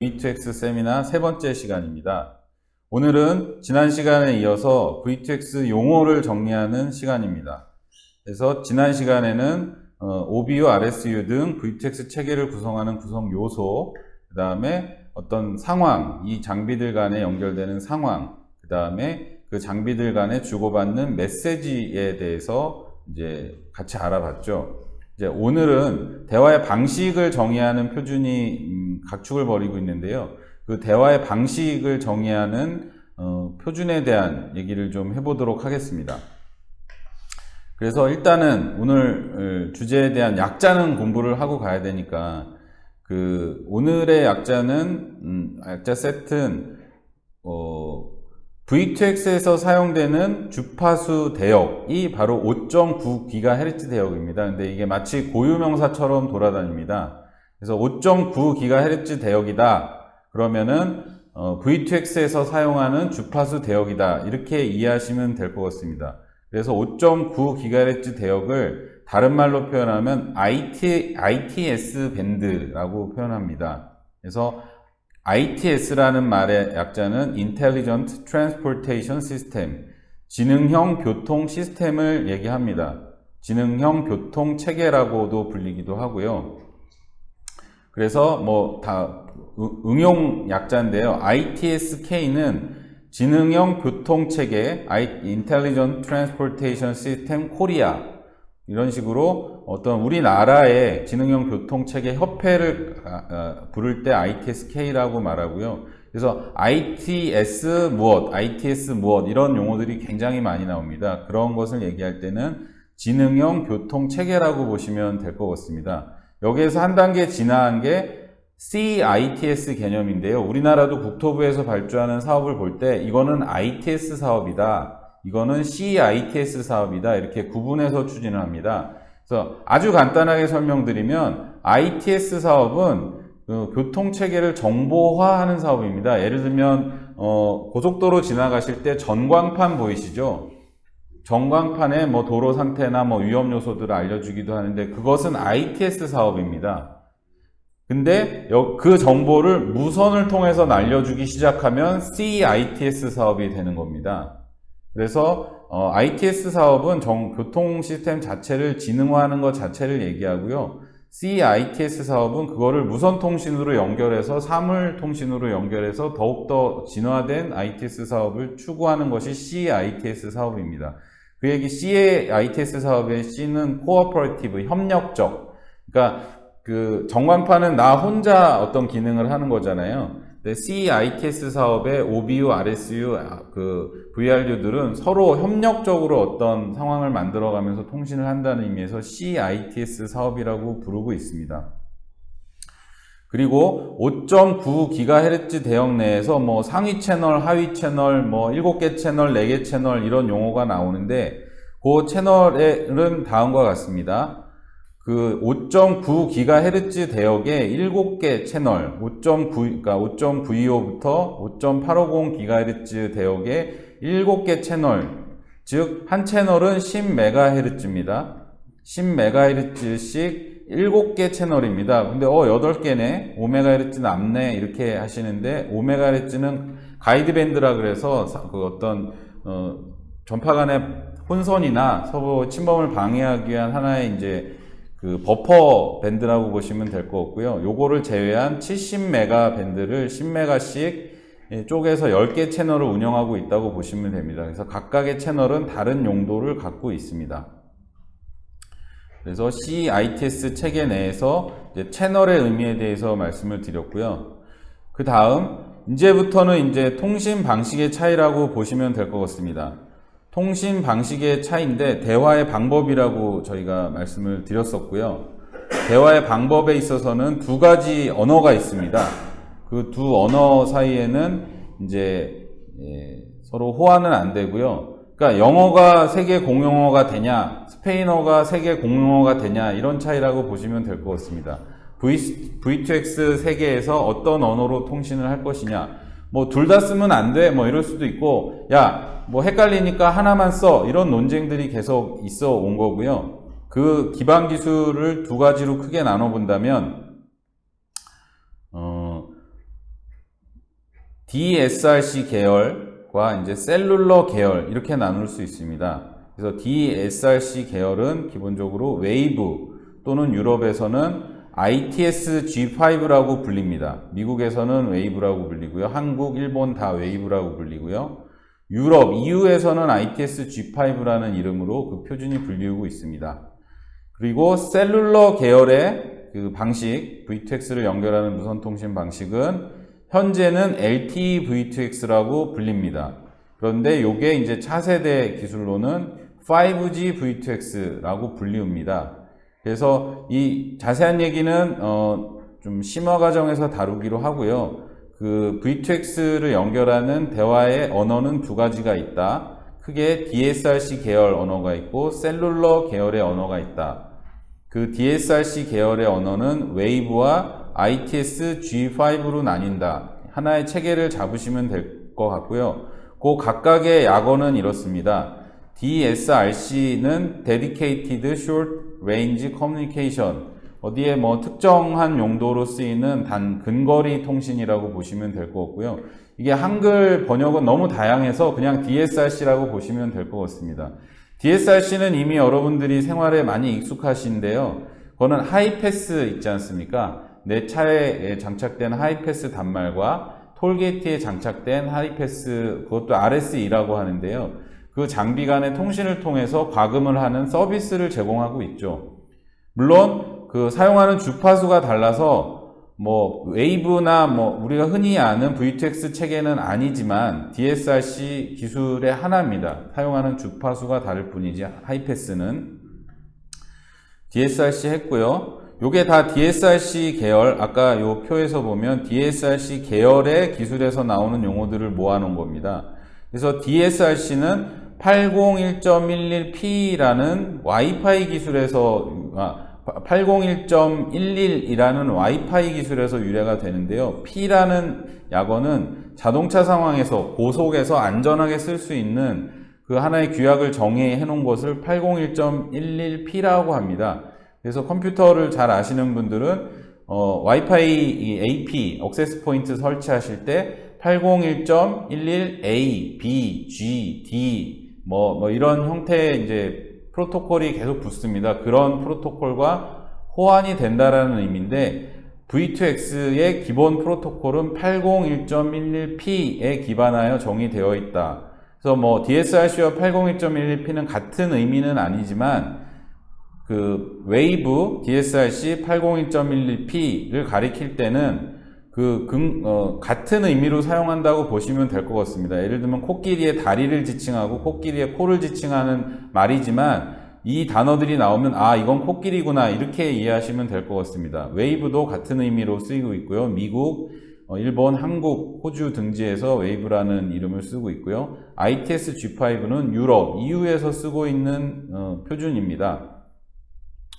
V2X 세미나 세 번째 시간입니다. 오늘은 지난 시간에 이어서 V2X 용어를 정리하는 시간입니다. 그래서 지난 시간에는 어, OBU, RSU 등 V2X 체계를 구성하는 구성 요소, 그 다음에 어떤 상황, 이 장비들 간에 연결되는 상황, 그 다음에 그 장비들 간에 주고받는 메시지에 대해서 이제 같이 알아봤죠. 이제 오늘은 대화의 방식을 정의하는 표준이 음, 각축을 벌이고 있는데요. 그 대화의 방식을 정의하는 어, 표준에 대한 얘기를 좀 해보도록 하겠습니다. 그래서 일단은 오늘 어, 주제에 대한 약자는 공부를 하고 가야 되니까 그 오늘의 약자는 음, 약자 세트는 어, V2X에서 사용되는 주파수 대역이 바로 5.9GHz 대역입니다. 근데 이게 마치 고유명사처럼 돌아다닙니다. 그래서 5.9GHz 대역이다. 그러면은 어, V2X에서 사용하는 주파수 대역이다. 이렇게 이해하시면 될 것 같습니다. 그래서 5.9GHz 대역을 다른 말로 표현하면 IT, ITS 밴드라고 표현합니다. 그래서 ITS라는 말의 약자는 Intelligent Transportation System, 지능형 교통 시스템을 얘기합니다. 지능형 교통 체계라고도 불리기도 하고요. 그래서 뭐 다 응용 약자인데요. ITSK는 지능형 교통 체계, Intelligent Transportation System Korea 이런 식으로 어떤 우리나라의 지능형 교통체계 협회를 부를 때 ITSK라고 말하고요. 그래서 ITS 무엇, ITS 무엇 이런 용어들이 굉장히 많이 나옵니다. 그런 것을 얘기할 때는 지능형 교통체계라고 보시면 될 것 같습니다. 여기에서 한 단계 지나간 게 CITS 개념인데요. 우리나라도 국토부에서 발주하는 사업을 볼 때 이거는 ITS 사업이다. 이거는 CITS 사업이다. 이렇게 구분해서 추진을 합니다. 그래서 아주 간단하게 설명드리면 ITS 사업은 그 교통체계를 정보화하는 사업입니다. 예를 들면 어, 고속도로 지나가실 때 전광판 보이시죠? 전광판에 뭐 도로 상태나 뭐 위험 요소들을 알려주기도 하는데 그것은 ITS 사업입니다. 근데 그 정보를 무선을 통해서 날려주기 시작하면 CITS 사업이 되는 겁니다. 그래서 어, ITS 사업은 정, 교통 시스템 자체를 지능화하는 것 자체를 얘기하고요. CITS 사업은 그거를 무선 통신으로 연결해서 사물 통신으로 연결해서 더욱더 진화된 ITS 사업을 추구하는 것이 CITS 사업입니다. 그 얘기 CITS 사업의 C는 코어퍼레이티브 협력적. 그러니까 그 정광판은 나 혼자 어떤 기능을 하는 거잖아요. 네, CITS 사업의 OBU, RSU, 그 VRU들은 서로 협력적으로 어떤 상황을 만들어가면서 통신을 한다는 의미에서 CITS 사업이라고 부르고 있습니다. 그리고 5.9GHz 대역 내에서 뭐 상위 채널, 하위 채널, 뭐 7개 채널, 4개 채널 이런 용어가 나오는데 그 채널은 다음과 같습니다. 그 5.9GHz 대역의 7개 채널, 5.9, 그러니까 5.925부터 5.850GHz 대역의 7개 채널, 즉, 한 채널은 10MHz입니다. 10MHz씩 7개 채널입니다. 근데, 어, 8개네? 5MHz 남네? 이렇게 하시는데, 5MHz는 가이드밴드라 그래서 그 어떤, 어, 전파 간의 혼선이나 서로 침범을 방해하기 위한 하나의 이제 그 버퍼 밴드라고 보시면 될 것 같고요. 요거를 제외한 70메가 밴드를 10메가씩 쪼개서 10개 채널을 운영하고 있다고 보시면 됩니다. 그래서 각각의 채널은 다른 용도를 갖고 있습니다. 그래서 CITS 체계 내에서 채널의 의미에 대해서 말씀을 드렸고요. 그 다음, 이제부터는 이제 통신 방식의 차이라고 보시면 될 것 같습니다. 통신 방식의 차이인데 대화의 방법이라고 저희가 말씀을 드렸었고요. 대화의 방법에 있어서는 두 가지 언어가 있습니다. 그 두 언어 사이에는 이제 예, 서로 호환은 안 되고요. 그러니까 영어가 세계 공용어가 되냐, 스페인어가 세계 공용어가 되냐 이런 차이라고 보시면 될 것 같습니다. v, V2X 세계에서 어떤 언어로 통신을 할 것이냐, 뭐 둘 다 쓰면 안 돼, 뭐 이럴 수도 있고, 야 뭐 헷갈리니까 하나만 써 이런 논쟁들이 계속 있어 온 거고요. 그 기반 기술을 두 가지로 크게 나눠 본다면 어, DSRC 계열 과 이제 셀룰러 계열 이렇게 나눌 수 있습니다. 그래서 DSRC 계열은 기본적으로 웨이브 또는 유럽에서는 ITS G5라고 불립니다. 미국에서는 웨이브라고 불리고요. 한국, 일본 다 웨이브라고 불리고요. 유럽, EU에서는 ITS G5라는 이름으로 그 표준이 불리우고 있습니다. 그리고 셀룰러 계열의 그 방식, V2X를 연결하는 무선 통신 방식은 현재는 LTE V2X라고 불립니다. 그런데 이게 이제 차세대 기술로는 5G V2X라고 불리웁니다. 그래서 이 자세한 얘기는 어, 좀 심화 과정에서 다루기로 하고요. 그 V2X를 연결하는 대화의 언어는 두 가지가 있다. 크게 DSRC 계열 언어가 있고 셀룰러 계열의 언어가 있다. 그 DSRC 계열의 언어는 웨이브와 ITS G5로 나뉜다. 하나의 체계를 잡으시면 될 것 같고요. 그 각각의 약어는 이렇습니다. DSRC는 Dedicated Short Range Communication. 어디에 뭐 특정한 용도로 쓰이는 단 근거리 통신이라고 보시면 될 것 같고요. 이게 한글 번역은 너무 다양해서 그냥 DSRC라고 보시면 될 것 같습니다. DSRC는 이미 여러분들이 생활에 많이 익숙하신데요. 그거는 하이패스 있지 않습니까? 내 차에 장착된 하이패스 단말과 톨게이트에 장착된 하이패스, 그것도 RSE라고 하는데요. 그 장비 간의 통신을 통해서 과금을 하는 서비스를 제공하고 있죠. 물론 그 사용하는 주파수가 달라서 뭐 웨이브나 뭐 우리가 흔히 아는 V2X 체계는 아니지만 DSRC 기술의 하나입니다. 사용하는 주파수가 다를 뿐이지 하이패스는 DSRC 했고요. 요게 다 DSRC 계열, 아까 요 표에서 보면 DSRC 계열의 기술에서 나오는 용어들을 모아놓은 겁니다. 그래서 DSRC는 801.11p라는 와이파이 기술에서, 아, 801.11이라는 와이파이 기술에서 유래가 되는데요. P라는 약어는 자동차 상황에서 고속에서 안전하게 쓸 수 있는 그 하나의 규약을 정의해 놓은 것을 801.11p라고 합니다. 그래서 컴퓨터를 잘 아시는 분들은 어, 와이파이 AP, 억세스 포인트 설치하실 때 801.11a, b, g, d 뭐, 뭐 이런 형태의 이제 프로토콜이 계속 붙습니다. 그런 프로토콜과 호환이 된다라는 의미인데 V2X의 기본 프로토콜은 801.11p에 기반하여 정의되어 있다. 그래서 뭐 DSRC와 801.11p는 같은 의미는 아니지만 그 웨이브 DSRC 802.11p를 가리킬 때는 그 금, 어, 같은 의미로 사용한다고 보시면 될 것 같습니다. 예를 들면 코끼리의 다리를 지칭하고 코끼리의 코를 지칭하는 말이지만 이 단어들이 나오면 아 이건 코끼리구나 이렇게 이해하시면 될 것 같습니다. 웨이브도 같은 의미로 쓰이고 있고요. 미국, 어, 일본, 한국, 호주 등지에서 웨이브라는 이름을 쓰고 있고요. ITS G5는 유럽, EU에서 쓰고 있는 어, 표준입니다.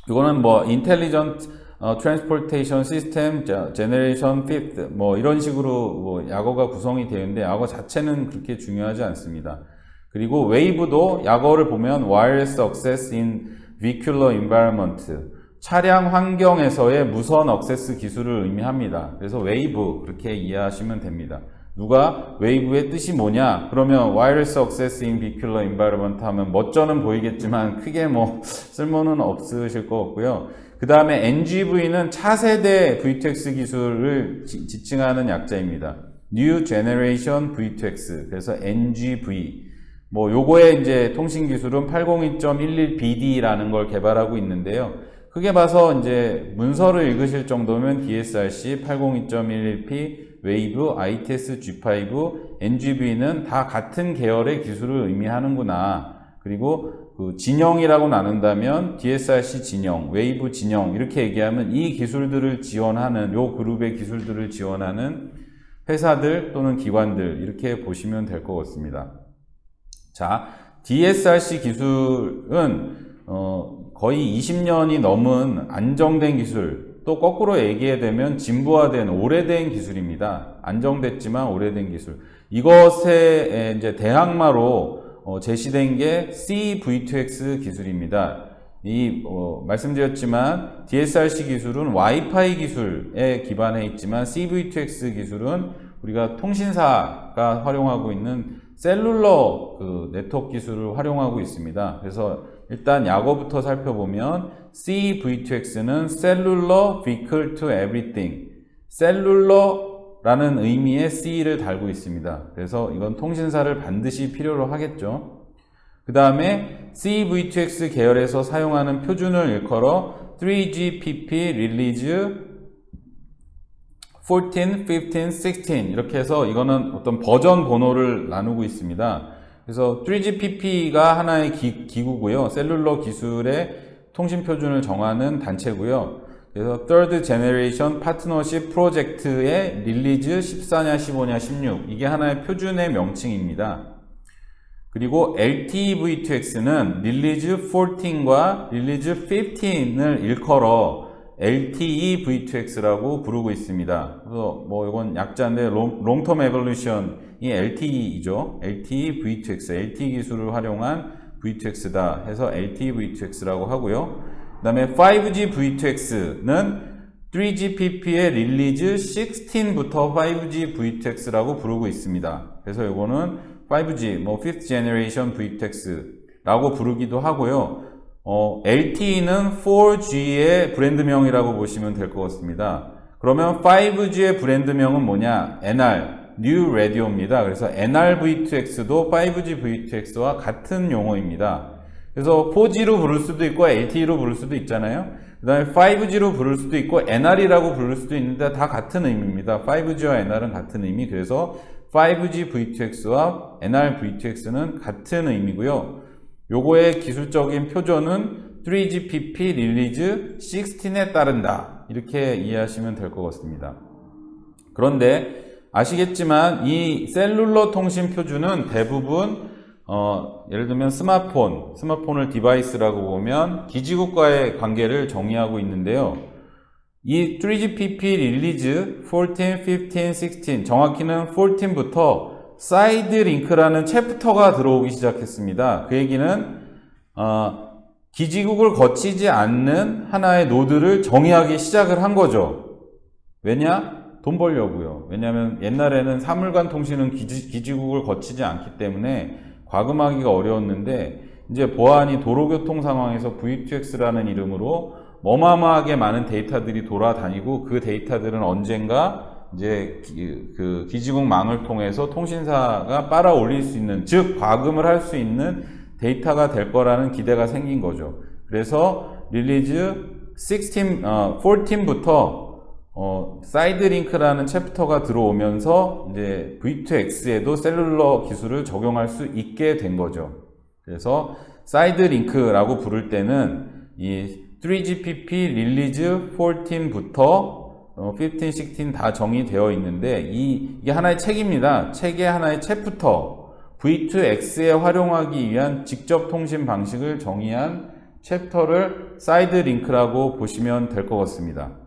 이거는 뭐 인텔리전트 어, 트랜스포테이션 시스템 제너레이션 피프트 뭐 이런 식으로 뭐 약어가 구성이 되는데 약어 자체는 그렇게 중요하지 않습니다. 그리고 웨이브도 약어를 보면 wireless access in vehicular environment 차량 환경에서의 무선 억세스 기술을 의미합니다. 그래서 웨이브 그렇게 이해하시면 됩니다. 누가 웨이브의 뜻이 뭐냐? 그러면 wireless access in vehicular environment 하면 멋져는 보이겠지만 크게 뭐 쓸모는 없으실 것 같고요. 그 다음에 NGV는 차세대 V2X 기술을 지, 지칭하는 약자입니다. New Generation V2X 그래서 NGV 뭐 요거의 이제 통신 기술은 802.11BD라는 걸 개발하고 있는데요. 크게 봐서 이제 문서를 읽으실 정도면 DSRC 802.11p 웨이브, ITS G5, NGV는 다 같은 계열의 기술을 의미하는구나. 그리고 그 진영이라고 나눈다면 DSRC 진영, 웨이브 진영 이렇게 얘기하면 이 기술들을 지원하는 요 그룹의 기술들을 지원하는 회사들 또는 기관들 이렇게 보시면 될 것 같습니다. 자, DSRC 기술은 어, 거의 20년이 넘은 안정된 기술, 또 거꾸로 얘기해 되면 진부화된 오래된 기술입니다. 안정됐지만 오래된 기술. 이것에 이제 대항마로 어, 제시된 게 CV2X 기술입니다. 이 어, 말씀드렸지만 DSRC 기술은 와이파이 기술에 기반해 있지만 CV2X 기술은 우리가 통신사가 활용하고 있는 셀룰러 그 네트워크 기술을 활용하고 있습니다. 그래서 일단 약어부터 살펴보면 CV2X는 Cellular Vehicle to Everything, 셀룰러라는 의미의 C를 달고 있습니다. 그래서 이건 통신사를 반드시 필요로 하겠죠. 그 다음에 CV2X 계열에서 사용하는 표준을 일컬어 3GPP Release 14, 15, 16 이렇게 해서 이거는 어떤 버전 번호를 나누고 있습니다. 그래서 3GPP가 하나의 기, 기구고요. 셀룰러 기술의 통신 표준을 정하는 단체고요. 그래서 Third Generation Partnership Project의 릴리즈 14냐, 15냐, 16 이게 하나의 표준의 명칭입니다. 그리고 LTE-V2X는 릴리즈 14과 릴리즈 15을 일컬어 LTE V2X라고 부르고 있습니다. 그래서 뭐 이건 약자인데 롱텀 에볼루션이 LTE이죠. LTE V2X, LTE 기술을 활용한 V2X다 해서 LTE V2X라고 하고요. 그 다음에 5G V2X는 3GPP의 릴리즈 16부터 5G V2X라고 부르고 있습니다. 그래서 이거는 5G, 뭐 5th Generation V2X라고 부르기도 하고요. 어, LTE는 4G의 브랜드명이라고 보시면 될 것 같습니다. 그러면 5G의 브랜드명은 뭐냐? NR, New Radio입니다. 그래서 NR-V2X도 5G V2X와 같은 용어입니다. 그래서 4G로 부를 수도 있고 LTE로 부를 수도 있잖아요. 그 다음에 5G로 부를 수도 있고 NR이라고 부를 수도 있는데 다 같은 의미입니다. 5G와 NR은 같은 의미. 그래서 5G V2X와 NR V2X는 같은 의미고요. 요거의 기술적인 표준은 3GPP 릴리즈 16에 따른다. 이렇게 이해하시면 될 것 같습니다. 그런데 아시겠지만 이 셀룰러 통신 표준은 대부분 어, 예를 들면 스마트폰, 스마트폰을 디바이스라고 보면 기지국과의 관계를 정의하고 있는데요. 이 3GPP 릴리즈 14, 15, 16 정확히는 14부터 사이드 링크라는 챕터가 들어오기 시작했습니다. 그 얘기는 어, 기지국을 거치지 않는 하나의 노드를 정의하기 시작을 한 거죠. 왜냐? 돈 벌려고요. 왜냐하면 옛날에는 사물간 통신은 기지, 기지국을 거치지 않기 때문에 과금하기가 어려웠는데 이제 보안이 도로교통 상황에서 V2X라는 이름으로 어마어마하게 많은 데이터들이 돌아다니고 그 데이터들은 언젠가 이제 기, 그 기지국 망을 통해서 통신사가 빨아 올릴 수 있는 즉 과금을 할 수 있는 데이터가 될 거라는 기대가 생긴 거죠. 그래서 릴리즈 16, 어, 14부터 어, 사이드 링크라는 챕터가 들어오면서 이제 V2X에도 셀룰러 기술을 적용할 수 있게 된 거죠. 그래서 사이드 링크라고 부를 때는 이 3GPP 릴리즈 14부터 15, 16다 정의되어 있는데 이, 이게 하나의 책입니다. 책의 하나의 챕터 V2X에 활용하기 위한 직접 통신 방식을 정의한 챕터를 사이드 링크라고 보시면 될 것 같습니다.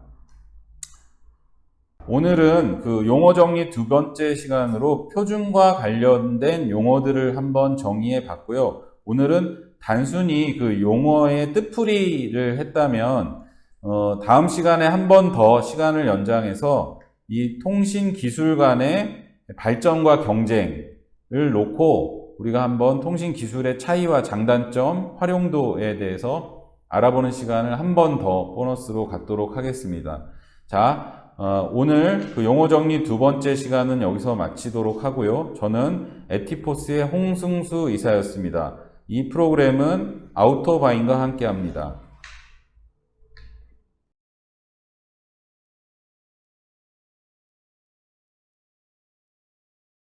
오늘은 그 용어 정리 두 번째 시간으로 표준과 관련된 용어들을 한번 정의해 봤고요. 오늘은 단순히 그 용어의 뜻풀이를 했다면 어, 다음 시간에 한 번 더 시간을 연장해서 이 통신 기술 간의 발전과 경쟁을 놓고 우리가 한번 통신 기술의 차이와 장단점, 활용도에 대해서 알아보는 시간을 한 번 더 보너스로 갖도록 하겠습니다. 자, 어, 오늘 그 용어 정리 두 번째 시간은 여기서 마치도록 하고요. 저는 에티포스의 홍승수 이사였습니다. 이 프로그램은 아우토바인과 함께 합니다.